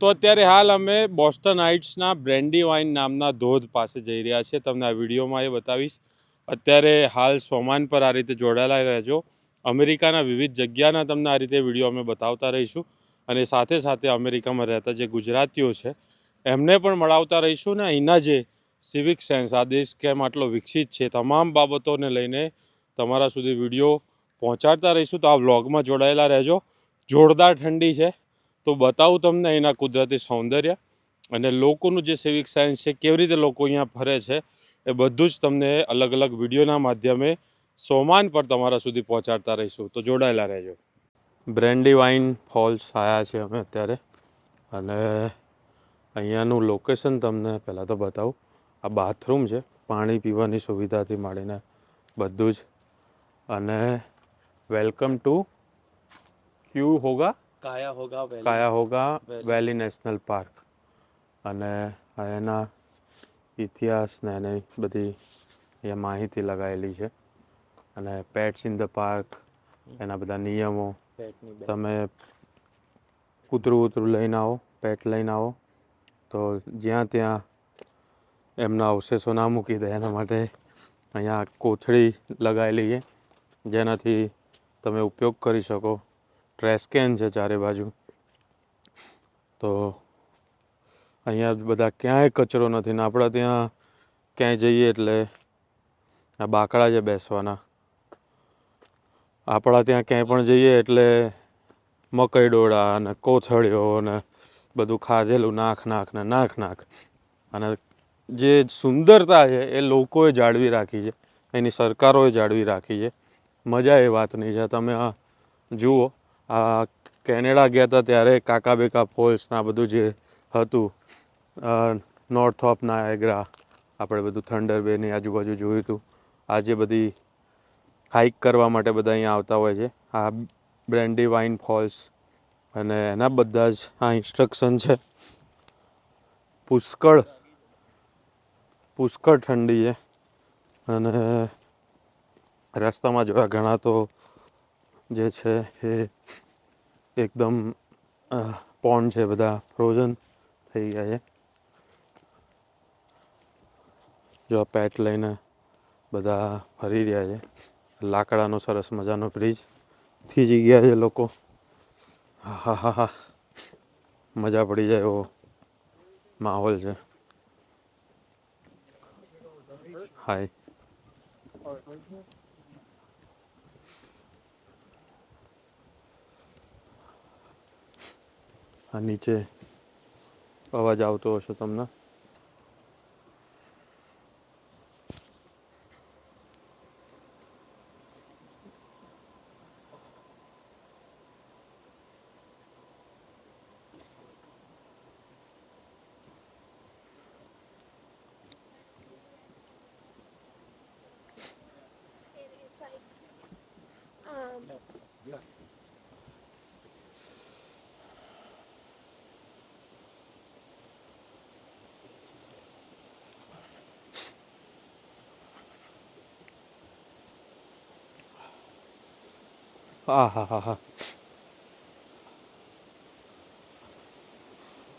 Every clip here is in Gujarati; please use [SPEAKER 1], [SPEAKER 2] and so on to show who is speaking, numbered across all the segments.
[SPEAKER 1] તો અત્યારે હાલ અમે બોસ્ટન હાઇટ્સના બ્રેન્ડી વાઇન નામના ધોધ પાસે જઈ રહ્યા છીએ. તમને આ વિડીયોમાં એ બતાવીશ. અત્યારે હાલ સોમાન પર આ રીતે જોડાયેલા રહેજો. અમેરિકાના વિવિધ જગ્યાના તમને આ રીતે વીડિયો અમે બતાવતા રહીશું. અને સાથે સાથે અમેરિકામાં રહેતા જે ગુજરાતીઓ છે, એમને પણ મળાવતા રહીશું ને અહીંના જે સિવિક સેન્સ આ દેશ કેમ આટલો વિકસિત છે, તમામ બાબતોને લઈને તમારા સુધી વીડિયો પહોંચાડતા રહીશું. તો આ વ્લોગમાં જોડાયેલા રહેજો. જોરદાર ઠંડી છે. તો બતાવું તમને અહીંના કુદરતી સૌંદર્ય અને લોકોનું જે સિવિક સાયન્સ છે, કેવી રીતે લોકો અહીંયા ફરે છે, એ બધું જ તમને અલગ અલગ વિડીયોના માધ્યમે સોમાન પર તમારા સુધી પહોંચાડતા રહીશું. તો જોડાયેલા રહેજો. બ્રેન્ડી વાઇન ફોલ્સ આવ્યા છે અમે અત્યારે. અને અહીંયાનું લોકેશન તમને પહેલાં તો બતાવું. આ બાથરૂમ છે, પાણી પીવાની સુવિધાથી માંડીને બધું જ. અને વેલકમ ટુ ક્યુ હોગા
[SPEAKER 2] કાયા હોગા વેલી.
[SPEAKER 1] કાયા હોગા
[SPEAKER 2] વેલી.
[SPEAKER 1] National park. અને એના ઇતિહાસ ને એની બધી અહીંયા માહિતી લગાવેલી છે. અને પેટ્સ ઇન ધ પાર્ક એના બધા નિયમો. તમે કૂતરું ઉતરું લઈને આવો પેટ લઈને આવો તો જ્યાં ત્યાં એમના અવશેષો ના મૂકી દે એના માટે અહીંયા કોથળી લગાવેલી છે જેનાથી તમે ઉપયોગ કરી શકો. ટ્રેશ કેન છે ચારે બાજુ. તો અહીંયા બધા ક્યાંય કચરો નથી ને આપણે ત્યાં ક્યાંય જઈએ એટલે આ બાકડા છે બેસવાના. આપણા ત્યાં ક્યાંય પણ જઈએ એટલે મકઈ ડોળા અને કોથળીઓ ને બધું ખાધેલું નાખ નાખ ને નાખ નાખ. અને જે સુંદરતા છે એ લોકોએ જાળવી રાખી છે. એની સરકારોએ જાળવી રાખી છે. મજા એ વાતની છે. તમે જુઓ. કેનેડા ગયા હતા ત્યારે કાકાબેકા ફોલ્સ ફોલ્સના આ બધું જે હતું નોર્થ ઓફ નાયગ્રા આપણે બધું થંડર બેની આજુબાજુ જોયું હતું. આજે બધી હાઇક કરવા માટે બધા અહીંયા આવતા હોય છે. આ બ્રેન્ડી વાઇન ફોલ્સ અને એના બધા જ આ ઇન્સ્ટ્રક્શન છે. પુષ્કળ પુષ્કળ ઠંડી છે. અને રસ્તામાં જોયા ઘણા તો જે છે એ એકદમ પોન્ડ છે બધા ફ્રોઝન થઈ ગયા છે. જો પેટ લઈને બધા ફરી રહ્યા છે. લાકડાનો સરસ મજાનો બ્રિજ થીજી ગયા છે લોકો. હા હા હા. મજા પડી જાય એવો માહોલ છે. હાય આ નીચે અવાજ આવતો હશે તમને.
[SPEAKER 3] It's
[SPEAKER 1] હા હા હા હા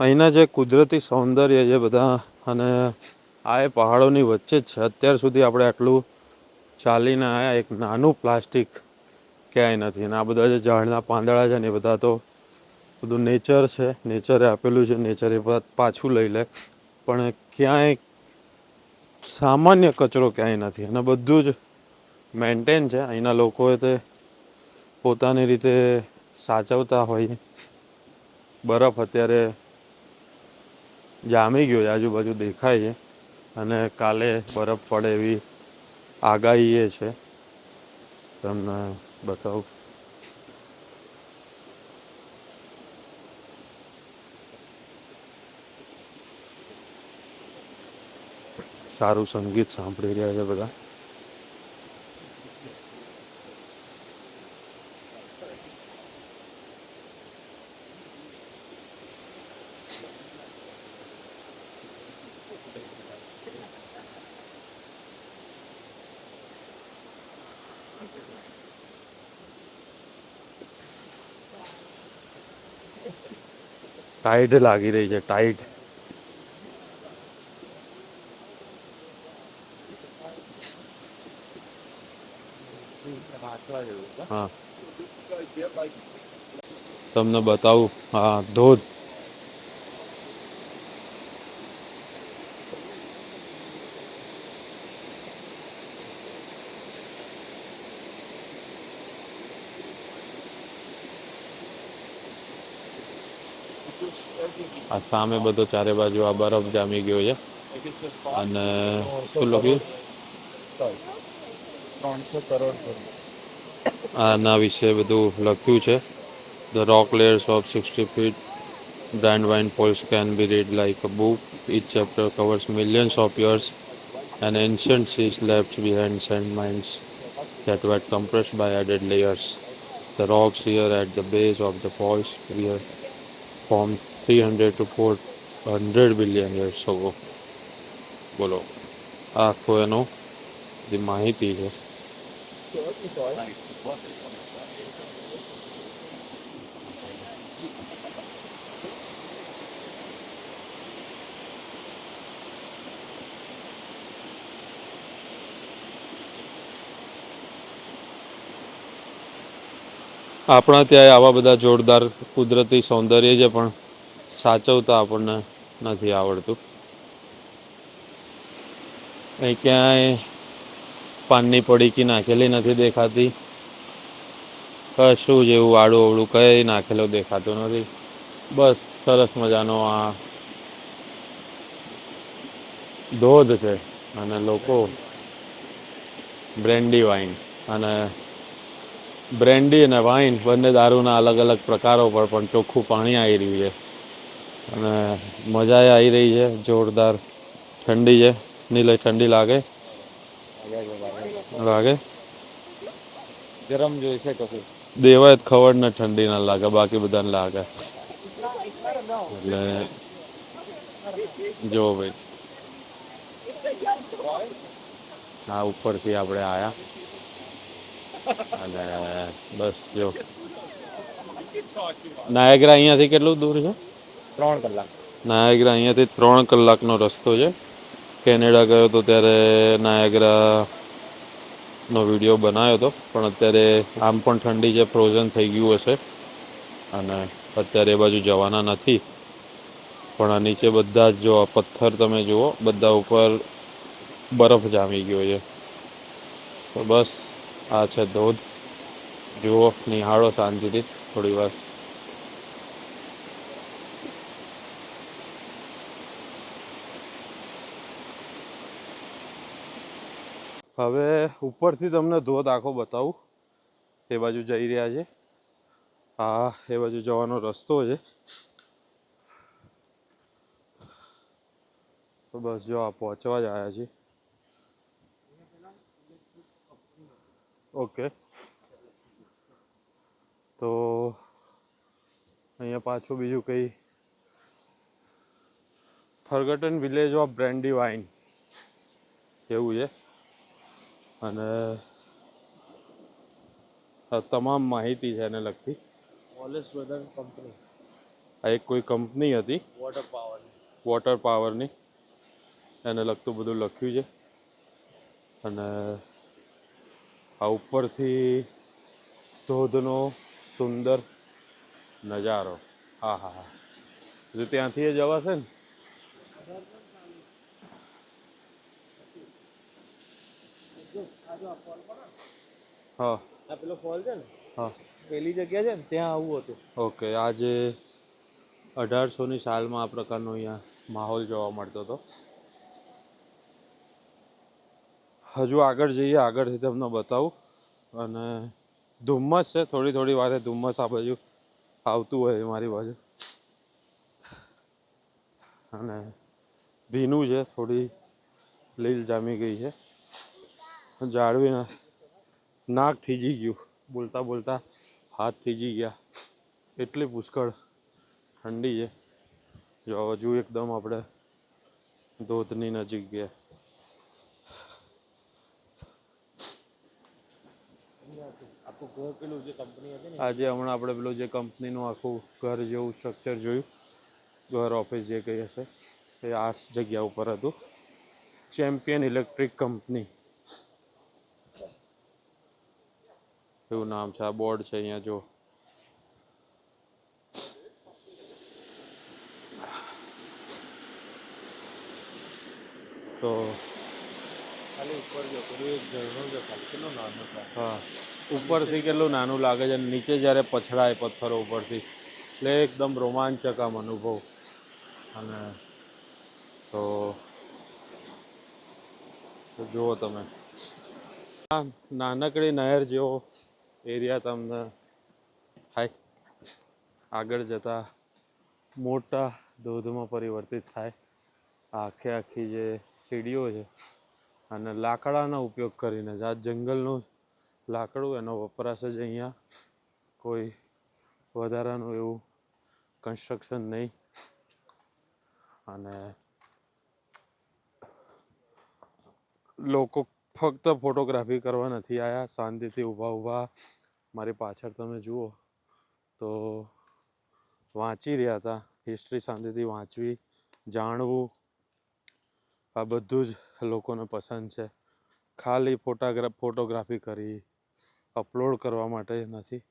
[SPEAKER 1] અહીંના જે કુદરતી સૌંદર્ય છે બધા અને આ એ પહાડોની વચ્ચે જ છે. અત્યાર સુધી આપણે આટલું ચાલીને આવ્યા એક નાનું પ્લાસ્ટિક ક્યાંય નથી. અને આ બધા જે ઝાડના પાંદડા છે ને એ બધા તો બધું નેચર છે. નેચરે આપેલું છે. નેચર એ પાછું લઈ લે. પણ ક્યાંય સામાન્ય કચરો ક્યાંય નથી. અને બધું જ મેન્ટેન છે. અહીંના લોકોએ તે પોતાની રીતે સાચવતા હોય. બરફ અત્યારે જામી ગયો છે, આજુબાજુ દેખાય છે અને કાલે બરફ પડે એવી આગાહી એ છે. તમને બતાવું. સારું સંગીત સાંભળી રહ્યા છે બધા. ટાઈડ લાગી રહી છે
[SPEAKER 2] છે.
[SPEAKER 1] હા તમને બતાવું હા ધોધ આ સામે બધો ચારે બાજુ આ બરફ જામી ગયો છે અને શું લખ્યું
[SPEAKER 2] ત્રણસો કરોડ થયું.
[SPEAKER 1] આના વિશે બધું લખ્યું છે the rock layers of 60 feet brand wine poles can be read like a book each chapter covers millions of years and ancient seas left behind sand mines that were compressed by added layers the rocks here at the base of the falls were formed 300 to 400 billion years ago બોલો આ આખો એનો જે માહિતી છે આપણા ત્યાં આવા બધા જોરદાર કુદરતી સૌંદર્ય છે, પણ સાચવતા આપણને નથી આવડતું. અહીં ક્યાંય પાનની પડીકી નાખેલી નથી દેખાતી. કશું જેવું આડું અવળું કઈ નાખેલું દેખાતું નથી. બસ સરસ મજાનો આ ધોધ છે અને લોકો બ્રેન્ડી વાઇન અને બ્રેન્ડી અને વાઇન બંને દારૂના અલગ અલગ પ્રકારો પર પણ ચોખ્ખું પાણી આવી રહ્યું છે. અને મજા આવી રહી છે જોરદાર ઠંડી છે નીલે ઠંડી લાગે. લાગે?
[SPEAKER 2] ગરમ જોઈશે કશું.
[SPEAKER 1] દેવાય જ ખબર ને ઠંડી ના લાગે બાકી બધાને લાગે. એટલે જો ભાઈ. આ ઉપરથી આપણે આયા. અને બસ જો. નાયગ્રા અહીંયાથી કેટલું દૂર છે?
[SPEAKER 2] ત્રણ કલાક.
[SPEAKER 1] નાયગ્રા અહીંયાથી ત્રણ કલાકનો રસ્તો છે. કેનેડા ગયો તો ત્યારે નાયગ્રા નો વીડિયો બનાવ્યો હતો પણ અત્યારે આમ પણ ઠંડી છે ફ્રોઝન થઈ ગયું હશે. અને અત્યારે એ બાજુ જવાના નથી. પણ આ નીચે બધા જ જો આ પથ્થર તમે જુઓ બધા ઉપર બરફ જામી ગયો છે. તો બસ. આ છે ધોધ. જુઓ, નિહાળો શાંતિથી થોડી વાર. હવે ઉપરથી તમને ધોધ આખો બતાવું. એ બાજુ જઈ રહ્યા છે. હા, એ બાજુ જવાનો રસ્તો છે. તો બસ જો આ પહોંચવા જ આવ્યા છીએ. ઓકે. તો અહીંયા પાછું બીજું કંઈ. Forgotten village of Brandywine એવું છે. અને તમામ માહિતી છે એને લગતી.
[SPEAKER 2] ઓલેસ બ્રધર કંપની
[SPEAKER 1] આ એક કોઈ કંપની હતી.
[SPEAKER 2] વોટર પાવર
[SPEAKER 1] વોટર પાવરની એને લગતું બધું લખ્યું છે. અને આ ઉપરથી ધોધનો સુંદર નજારો. હા હા હા. જો ત્યાંથી એ જવાશે ને? હા.
[SPEAKER 2] આ પેલો ફોલ છે ને?
[SPEAKER 1] હા.
[SPEAKER 2] પેલી જગ્યા છે ને ત્યાં આવું હતું.
[SPEAKER 1] ઓકે આજે અઢારસોની સાલમાં આ પ્રકારનો અહીંયા માહોલ જોવા મળતો હતો. હજુ આગળ જઈએ આગળથી તમને બતાવું. અને ધુમ્મસ છે, થોડી થોડી વારે ધુમ્મસ આ બાજુ આવતું હોય મારી બાજુ. અને ભીનું છે, થોડી લીલ જામી ગઈ છે. જાળવી નાક થીજી ગયું. બોલતા બોલતા હાથ થીજી ગયા. એટલી પુષ્કળ ઠંડી છે. જો હજુ એકદમ આપણે ધોધની નજીક ગયા. આજે હમણાં આપણે પેલું જે કંપનીનું આખું ઘર જેવું સ્ટ્રક્ચર જોયું. ઘર ઓફિસ જે કહી હશે, એ આ જગ્યા ઉપર હતું. ચેમ્પિયન ઇલેક્ટ્રિક કંપની એવું નામ છે, આ બોર્ડ છે અહીંયા જો તો ઉપરથી કેટલું નાનું લાગે છે નીચે જ્યારે પછડાય પથ્થરો ઉપરથી, એટલે એકદમ રોમાંચક આમ અનુભવ. અને તો જુઓ તમે. આ નાનકડી નહેર જેવો એરિયા તમને થાય. આગળ જતા મોટા ધોધમાં પરિવર્તિત થાય. આખે આખી જે સીડીઓ છે અને લાકડાનો ઉપયોગ કરીને જ. આ જંગલનું લાકડું, એનો વપરાશ જ અહીંયા કોઈ વધારાનું એવું કન્સ્ટ્રક્શન નહીં. અને લોકો ફક્ત ફોટોગ્રાફી કરવા નથી આવ્યા શાંતિથી ઊભા ઊભા. મારી પાછળ તમે જુઓ તો વાંચી રહ્યા હતા. હિસ્ટ્રી શાંતિથી વાંચવી, જાણવું. આ બધું જ લોકોને પસંદ છે. ખાલી ફોટાગ્રાફ ફોટોગ્રાફી કરી, અપલોડ કરવા માટે નથી.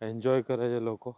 [SPEAKER 1] એન્જોય કરે છે લોકો.